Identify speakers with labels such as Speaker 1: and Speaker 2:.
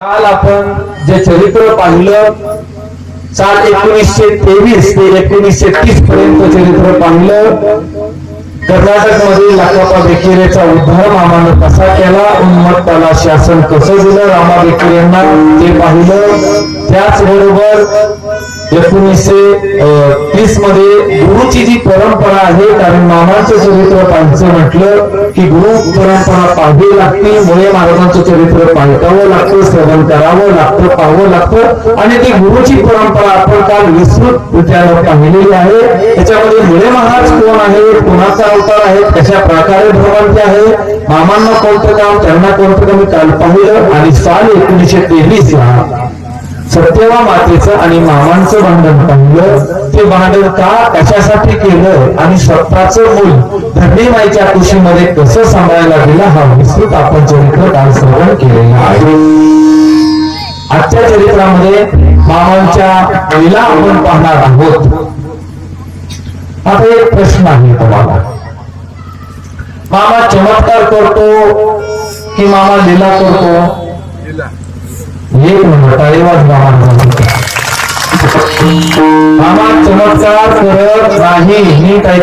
Speaker 1: काल आपण जे चरित्र पाहिलं साल एकोणीसशे तेवीस ते एकोणीसशे तीस पर्यंत चरित्र पाहिलं. कर्नाटक मधील लाकापा बेकिरेचा उद्धार मामानं कसा केला उन्मत्ताला शासन कसं दिलं रामा बेकिरेंना ते पाहिलं त्याचबरोबर एकोणीसशे तीसमध्ये गुरुची जी परंपरा आहे कारण मामाचं चरित्र पाहायचं म्हटलं की गुरु परंपरा पाहावी लागते मुळे महाराजांचं चरित्र पाहतावं लागतं श्रवण करावं लागतं पाहावं लागतं. आणि ती गुरुची परंपरा आपण काल विस्तृत त्याला पाहिलेली आहे. त्याच्यामध्ये मुळे महाराज कोण आहे कोणाचा अवतार आहे कशा प्रकारे भगवंती आहे मामांना कोणतं काम त्यांना कोणतं काम मी काल पाहिलं. आणि साल एकोणीसशे तेवीस ला सत्यवा मातेचं आणि मामांचं भांडण पाहिलं ते भांडण का कशासाठी केलं आणि स्वतःचं मूल धरणी माईच्या कुशीमध्ये कसं सांभाळायला गेलं हा विस्तृत आपण चरित्र काल श्रवण केलेलं आहे. आजच्या चरित्रामध्ये मामांच्या लीला आपण पाहणार आहोत. आता एक प्रश्न आहे तुम्हाला. मामा चमत्कार करतो की मामा लिला करतो? एक मिनिट टाळीवाज मामा चमत्कार करत नाही. मी काही